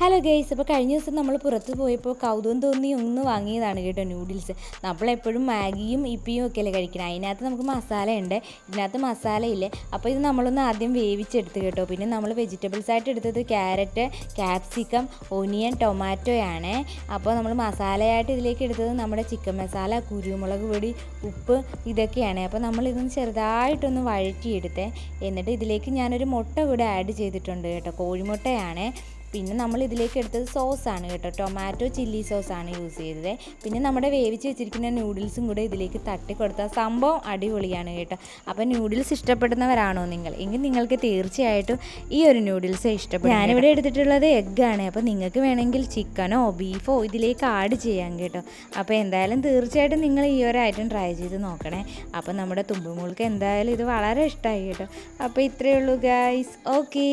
Hello guys അപ്പോൾ കഴിഞ്ഞ ദിവസം നമ്മൾ പുറത്ത് പോയപ്പോൾ കൗതുകം തോന്നി ഒന്ന് വാങ്ങിയതാണ് കേട്ടോ നൂഡിൽസ് നമ്മളെപ്പോഴും മാഗിയും ഇപ്പിയും ഒക്കെ അല്ലേ കഴിക്കണം. അതിനകത്ത് നമുക്ക് മസാല ഉണ്ട്. ഇതിനകത്ത് മസാല ഇല്ലേ? അപ്പോൾ ഇത് നമ്മളൊന്ന് ആദ്യം വേവിച്ചെടുത്ത് കേട്ടോ. പിന്നെ നമ്മൾ വെജിറ്റബിൾസ് ആയിട്ട് എടുത്തത് ക്യാരറ്റ് ക്യാപ്സിക്കം ഒനിയൻ ടൊമാറ്റോയാണ് അപ്പോൾ നമ്മൾ മസാലയായിട്ട് ഇതിലേക്ക് എടുത്തത് നമ്മുടെ ചിക്കൻ മസാല കുരുമുളക് പൊടി ഉപ്പ് ഇതൊക്കെയാണ്. അപ്പോൾ നമ്മളിതൊന്ന് ചെറുതായിട്ടൊന്ന് വഴറ്റിയെടുത്തേ. എന്നിട്ട് ഇതിലേക്ക് ഞാനൊരു മുട്ട കൂടെ ആഡ് ചെയ്തിട്ടുണ്ട് കേട്ടോ. കോഴിമുട്ടയാണ്. പിന്നെ നമ്മൾ ഇതിലേക്ക് എടുത്തത് സോസാണ് കേട്ടോ. ടൊമാറ്റോ ചില്ലി സോസാണ് യൂസ് ചെയ്തത്. പിന്നെ നമ്മുടെ വേവിച്ച് വെച്ചിരിക്കുന്ന നൂഡിൽസും കൂടെ ഇതിലേക്ക് തട്ടി കൊടുത്താൽ സംഭവം അടിപൊളിയാണ് കേട്ടോ. അപ്പോൾ നൂഡിൽസ് ഇഷ്ടപ്പെടുന്നവരാണോ നിങ്ങൾ? എങ്കിൽ നിങ്ങൾക്ക് തീർച്ചയായിട്ടും ഈ ഒരു നൂഡിൽസ് ഇഷ്ടപ്പെടും ഞാനിവിടെ എടുത്തിട്ടുള്ളത് എഗ്ഗാണ് അപ്പോൾ നിങ്ങൾക്ക് വേണമെങ്കിൽ ചിക്കനോ ബീഫോ ഇതിലേക്ക് ആഡ് ചെയ്യാം കേട്ടോ. അപ്പോൾ എന്തായാലും തീർച്ചയായിട്ടും നിങ്ങൾ ഈ ഒരു ഐറ്റം ട്രൈ ചെയ്ത് നോക്കണേ. അപ്പോൾ നമ്മുടെ തുമ്പുമോൾക്ക് എന്തായാലും ഇത് വളരെ ഇഷ്ടമായി കേട്ടോ. അപ്പോൾ ഇത്രയേ ഉള്ളൂ ഗൈസ് ഓക്കേ